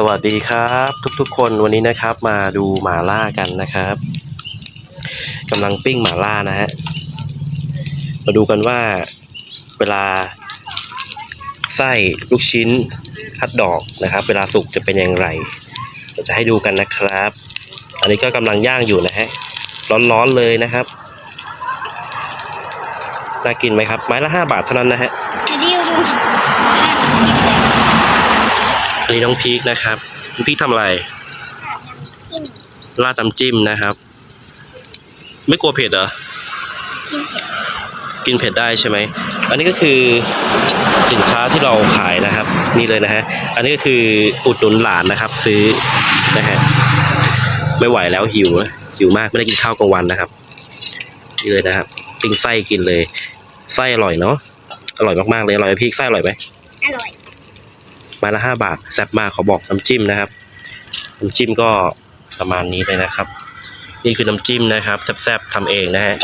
สวัสดีครับทุกๆคนวันนี้นะครับมาดูหมาล่ากันนะครับกำลังปิ้งหมาล่านะฮะมาดูกันว่าเวลาไส้ลูกชิ้นฮัทดอกนะครับ เวลาสุกจะเป็นอย่างไรเดี๋ยวจะให้ดูกันนะครับ อันนี้ก็กำลังย่างอยู่นะฮะร้อนๆเลยนะครับน่ากินไหมครับ ไม้ละห้าบาทเท่านั้นนะฮะ อันนี้น้องพีคนะครับน้องพีคทำอะไรราดน้ำจิ้มนะครับ ไม่กลัวเผ็ดเหรอ กินเผ็ดได้ใช่ไหม อันนี้ก็คือสินค้าที่เราขายนะครับ นี่เลยนะฮะ อันนี้ก็คืออุดหนุนหลานนะครับ ซื้อนะฮะไม่ไหวแล้วหิวหิวมากไม่ได้กินข้าวกลางวันนะครับ นี่เลยนะครับปิ้งไส้กินเลย ไส้อร่อยเนาะอร่อยมากๆเลยอร่อยพี่ไส้อร่อยไหม มาละห้าบาทแซ่บมากขอบอกน้ำจิ้มนะครับน้ำจิ้มก็ประมาณนี้เลยนะครับ นี่คือน้ำจิ้มนะครับแซ่บๆทำเองนะฮะ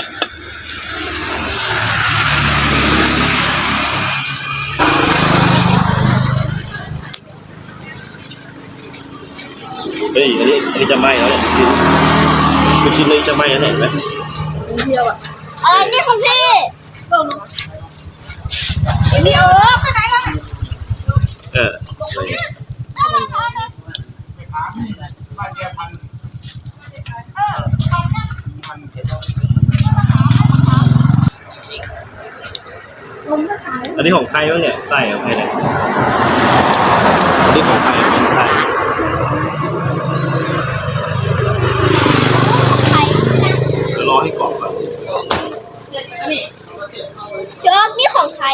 เฮ้ยอันนี้อันนี้จะไหม้แล้วเนี่ยลูกชิ้นนี้จะไหม้แล้วเนี่ยเห็นไหมอะไรนี่ของพี่พี่เอิร์กข้างไหนข้างไหน เออ อันนี้ของใครวะเนี่ยไส้ของใครเนี่ยอันนี้ของใครของใครเดี๋ยวรอให้กรอบก่อนเจิร์กนี่ของใคร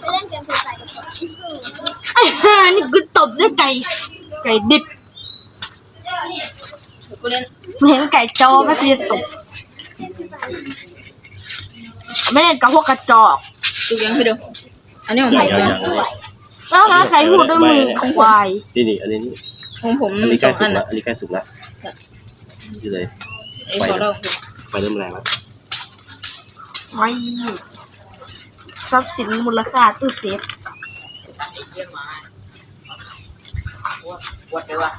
ไปเล่นเกมใส่กันอ่านี่กูตบด้วยไก่ ไก่ดิบไม่เห็นไก่จอไม่ใช่ตบ ไม่เล่นกับพวกกระจอกดูยังพี่ดูอันนี้ของผมยังนะยังแล้วนะใครพูดด้วยมือควายนี่นี่อันนี้นี่ของผมอันนี้สใกล้องสุอักนแล้วนะอันนี้ใกล้สุกแล้วนี่เลย ไอ้ขอเราไฟเริ่มแรงแล้วไม่ทรัพย์สินมูลค่าตู้เซฟ วัดไปว่า